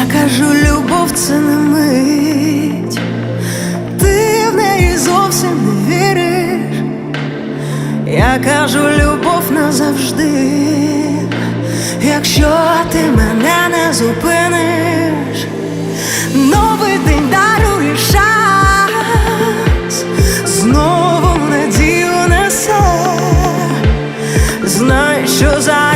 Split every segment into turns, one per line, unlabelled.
Я кажу, любов це не мить, ти в неї зовсім не віриш. Я кажу, любов назавжди, якщо ти мене не зупиниш, новий день дарує шанс, знову надію несе, знай, що за.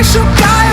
deixa o cara.